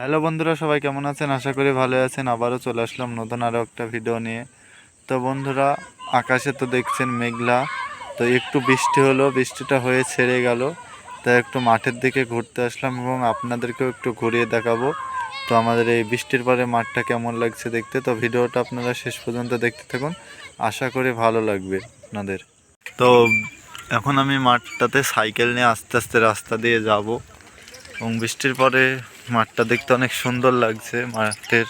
Hello বন্ধুরা, সবাই কেমন আছেন? আশা করি ভালো আছেন। আবারও চলে আসলাম নতুন আরও একটা ভিডিও নিয়ে। তো বন্ধুরা, আকাশে তো দেখছেন মেঘলা। তো একটু বৃষ্টি হলো, বৃষ্টিটা হয়ে ছেড়ে গেল। তাই একটু মাঠের দিকে ঘুরতে আসলাম এবং আপনাদেরকেও একটু ঘুরিয়ে দেখাবো। তো আমাদের এই বৃষ্টির পরে মাঠটা কেমন লাগছে দেখতে? তো ভিডিওটা আপনারা শেষ পর্যন্ত দেখতে থাকুন। আশা করি ভালো লাগবে আপনাদের। তো এখন আমি মাঠটাতে সাইকেল নিয়ে আস্তে আস্তে রাস্তা দিয়ে যাব। এবং বৃষ্টির পরে মাঠটা দেখতে অনেক সুন্দর লাগছে। মাঠের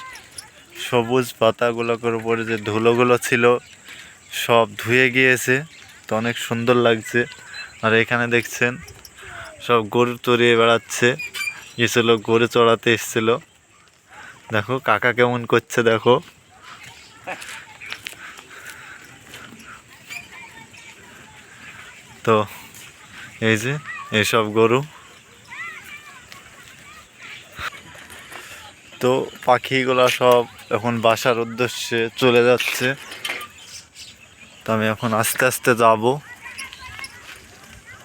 সবুজ পাতাগুলোর উপরে যে ধুলোগুলো ছিল, সব ধুয়ে গিয়েছে। তো অনেক সুন্দর লাগছে। আর এখানে দেখছেন, সব গরু চড়িয়ে বেড়াচ্ছে। কিছু লোক গরু চড়াতে এসেছিল। দেখো, কাকা কেমন করছে, দেখো। তো এই যে এইসব গরু। তো পাখিগুলো সব এখন বাসার উদ্দেশ্যে চলে যাচ্ছে। তো আমি এখন আস্তে আস্তে যাব।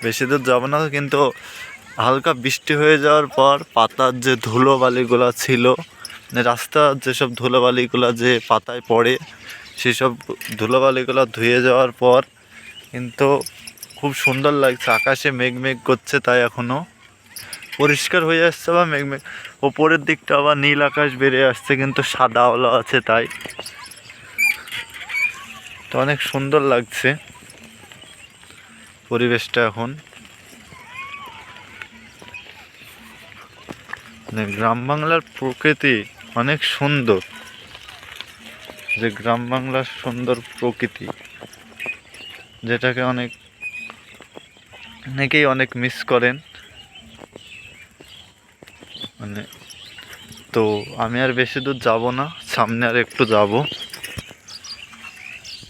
বেশি দূর যাব না, কিন্তু হালকা বৃষ্টি হয়ে যাওয়ার পর পাতার যে ধুলো বালিগুলো ছিল মানে রাস্তার যেসব ধুলো বালিগুলো যে পাতায় পড়ে, সেসব ধুলো বালিগুলো ধুয়ে যাওয়ার পর কিন্তু খুব সুন্দর লাগছে, আকাশে মেঘ মেঘ করছে তাই এখনও পরিষ্কার হয়ে আসছে বা মেঘ মেঘ। ওপরের দিকটা আবার নীল আকাশ বেড়ে আসছে, কিন্তু সাদা আলো আছে তাই। তো অনেক সুন্দর লাগছে পরিবেশটা এখন। মানে গ্রাম বাংলার প্রকৃতি অনেক সুন্দর। যে গ্রাম বাংলার সুন্দর প্রকৃতি, যেটাকে অনেক, অনেকেই অনেক মিস করেন। মানে তো আমি আর বেশি দূর যাব না, সামনে আর একটু যাব।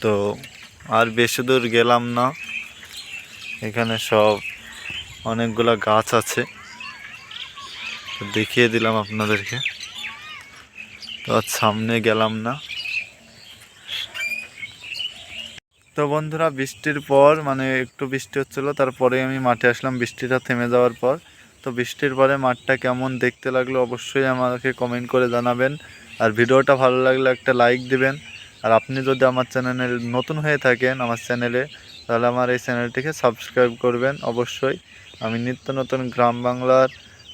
তো আর বেশি দূর গেলাম না। এখানে সব অনেকগুলো গাছ আছে। দেখিয়ে দিলাম আপনাদেরকে। তো আর সামনে গেলাম না। তো বন্ধুরা, বৃষ্টির পর মানে একটু বৃষ্টি হচ্ছিল, তারপরে আমি মাঠে আসলাম। বৃষ্টিটা থেমে যাওয়ার পর তো বৃষ্টির পরে মাঠটা কেমন দেখতে লাগল অবশ্যই আমাকে কমেন্ট করে জানাবেন। আর ভিডিওটা ভালো লাগলে একটা লাইক দিবেন। আর আপনি যদি আমার চ্যানেলে নতুন হয়ে থাকেন আমার চ্যানেলে, তাহলে আমার এই চ্যানেলটিকে সাবস্ক্রাইব করবেন অবশ্যই। আমি নিত্য নতুন গ্রাম বাংলার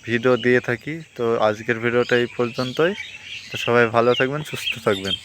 ভিডিও দিয়ে থাকি। তো আজকের ভিডিওটা এই পর্যন্তই। তো সবাই ভালো থাকবেন, সুস্থ থাকবেন।